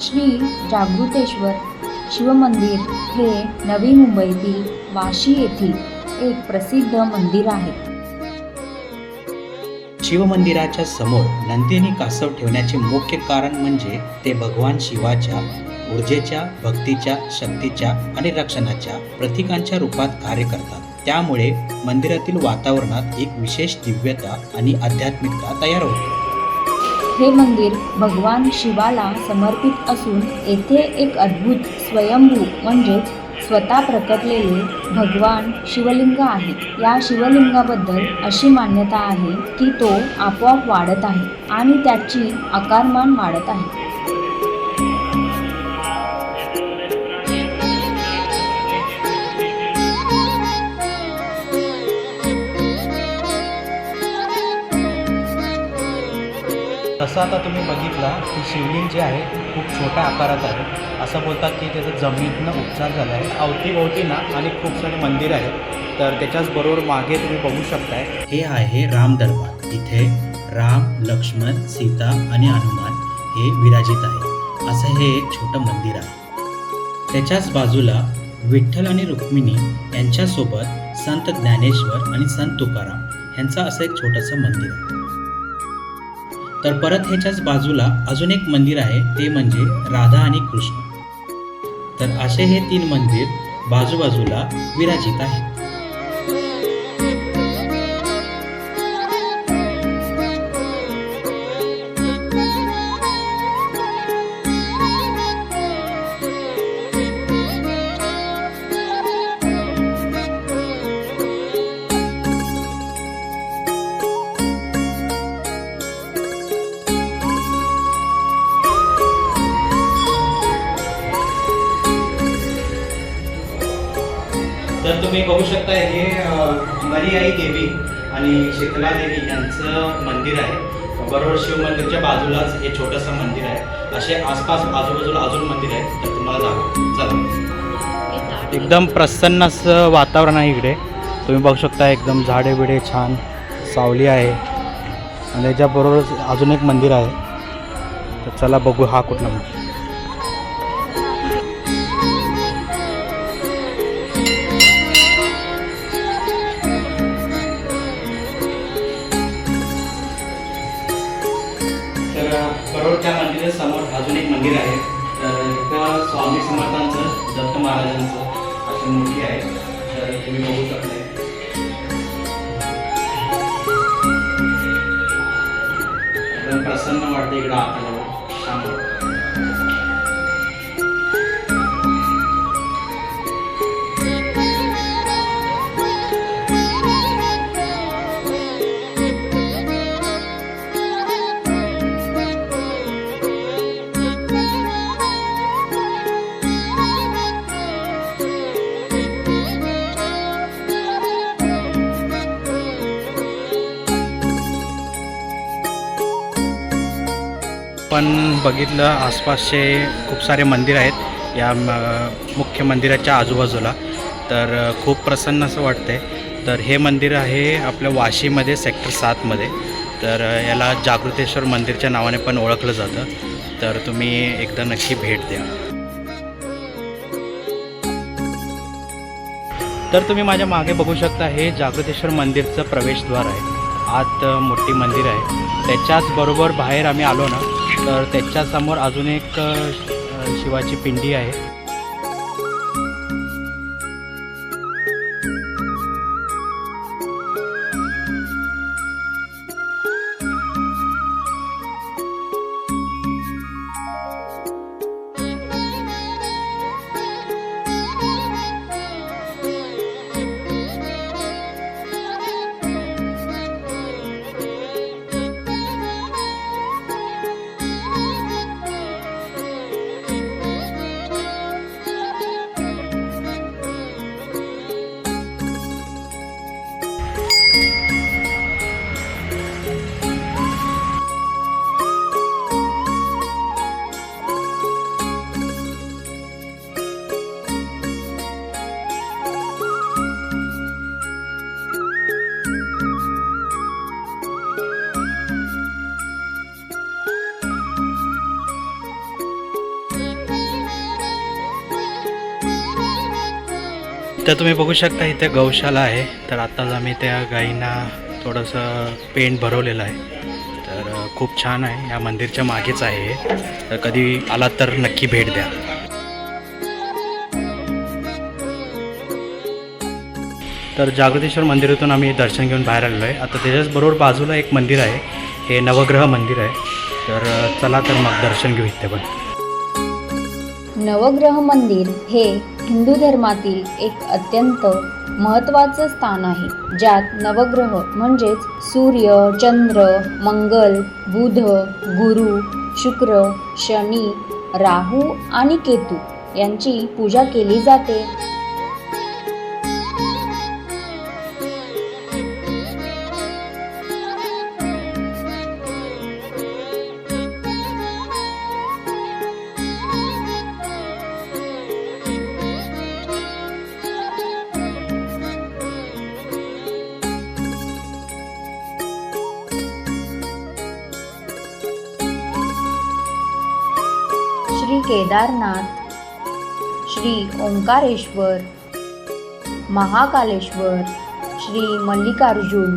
श्री जागृतेश्वर शिवमंदिर हे नवी मुंबईतील वाशी येथील एक प्रसिद्ध मंदिर आहे. शिवमंदिराच्या समोर नंदिनी कासव ठेवण्याचे मुख्य कारण म्हणजे ते भगवान शिवाच्या ऊर्जेच्या भक्तीच्या शक्तीच्या आणि रक्षणाच्या प्रतीकांच्या रूपात कार्य करतात. त्यामुळे मंदिरातील वातावरणात एक विशेष दिव्यता आणि आध्यात्मिकता तयार होते. हे मंदिर भगवान शिवाला समर्पित असून येथे एक अद्भुत स्वयंभू म्हणजेच स्वतः प्रकटलेले भगवान शिवलिंग आहे. या शिवलिंगाबद्दल अशी मान्यता आहे की तो आपोआप वाढत आहे आणि त्याची आकारमान वाढत आहे. तसं आता तुम्ही बघितला की शिवलिंग जे आहे खूप छोट्या आकारात आहे. असं बोलतात की त्याचा जमिनीतनं उपचार झाला आहे. अवतीभोवती ना आणि खूप सारे मंदिर आहेत. तर त्याच्याच बरोबर मागे तुम्ही बघू शकताय. हे आहे राम दरबार. इथे राम लक्ष्मण सीता आणि हनुमान हे विराजित आहे. असं हे एक छोटं मंदिर आहे. त्याच्याच बाजूला विठ्ठल आणि रुक्मिणी यांच्यासोबत संत ज्ञानेश्वर आणि संत तुकाराम यांचं असं एक छोटंसं मंदिर आहे. तर परत ह्याच्याच बाजूला अजून एक मंदिर आहे ते म्हणजे राधा आणि कृष्ण. तर असे हे तीन मंदिर बाजूबाजूला विराजित आहेत. तर तुम्ही बघू शकता हे मरियाई देवी आणि शीतला देवी यांचं मंदिर आहे. बरोबर शिवमंदिरच्या बाजूलाच हे छोटंसं मंदिर आहे. असे आसपास आजूबाजूला अजून मंदिर आहे तर तुम्हाला जाऊ चला. एकदम प्रसन्न असं वातावरण आहे इकडे. तुम्ही बघू शकता एकदम झाडे बिडे छान सावली आहे. आणि त्याच्याबरोबरच अजून एक मंदिर आहे. तर चला बघू हा कुठला मंदिर. करोडच्या बरोबर समोर मंदिरासमोर अजून एक मंदिर आहे. तर इथं स्वामी समर्थांचं दत्त महाराजांचं अशी मूर्ती आहे. तर तुम्ही बघू शकता. प्रसन्न वाटतं इकडं आपल्याला. आपण बघितलं आसपासचे खूप सारे मंदिर आहेत. या म- मुख्य मंदिराच्या आजूबाजूला. तर खूप प्रसन्न असं वाटतंय. तर हे मंदिर आहे आपल्या वाशीमध्ये सेक्टर सातमध्ये. तर याला जागृतेश्वर मंदिरच्या नावाने पण ओळखलं जातं. तर तुम्ही एकदा नक्की भेट द्या. तर तुम्ही माझ्या मागे बघू शकता हे जागृतेश्वर मंदिरचं प्रवेशद्वार आहे. आत मोठी मंदिर आहे. त्याच्याच बरोबर बाहेर आम्ही आलो ना तर त्याच्यासमोर अजून एक शिवाची पिंडी आहे. तर तुम्ही बघू शकता इथे गौशाला आहे. तर आत्ताच आम्ही त्या गाईंना थोडंसं पेंट भरवलेलं आहे. तर खूप छान आहे. या मंदिरच्या मागेच आहे तर कधी आलात तर नक्की भेट द्या. तर जागृतेश्वर मंदिरातून आम्ही दर्शन घेऊन बाहेर आलेलो आहे. आता त्याच्याच बरोबर बाजूला एक मंदिर आहे. हे नवग्रह मंदिर आहे. तर चला तर मग दर्शन घेऊ इथे पण. नवग्रह मंदिर हे हिंदू धर्मातील एक अत्यंत महत्त्वाचं स्थान आहे ज्यात नवग्रह म्हणजेच सूर्य चंद्र मंगल बुध गुरु शुक्र शनी राहू आणि केतू यांची पूजा केली जाते. श्री केदारनाथ श्री ओंकारेश्वर महाकालेश्वर श्री मल्लिकार्जुन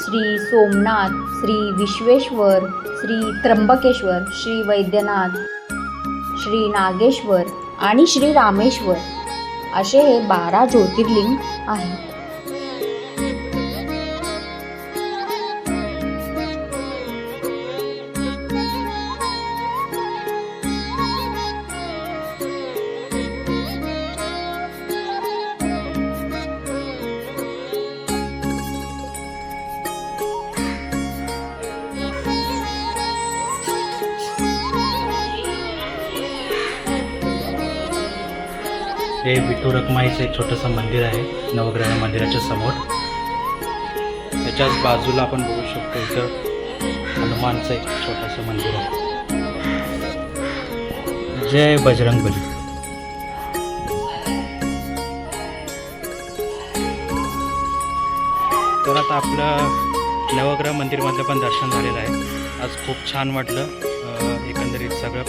श्री सोमनाथ श्री विश्वेश्वर श्री त्र्यंबकेश्वर श्री वैद्यनाथ श्री नागेश्वर आणि श्री रामेश्वर असे हे बारा ज्योतिर्लिंग आहेत. हे विठू रखमाईचं एक छोटंसं मंदिर आहे नवग्रह मंदिराच्या समोर. त्याच्याच बाजूला आपण बघू शकतो इथं हनुमानचं एक छोटंसं मंदिर आहे. जय बजरंगबली तर आता आपलं नवग्रह मंदिरमधलं पण दर्शन झालेलं आहे. आज खूप छान वाटलं. एकंदरीत सगळं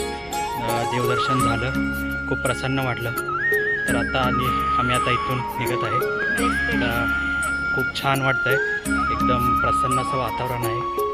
देवदर्शन झालं. खूप प्रसन्न वाटलं. तर आता आणि आम्ही आता इथून निघत आहे. खूप छान वाटतं आहे एकदम प्रसन्न असं वातावरण आहे.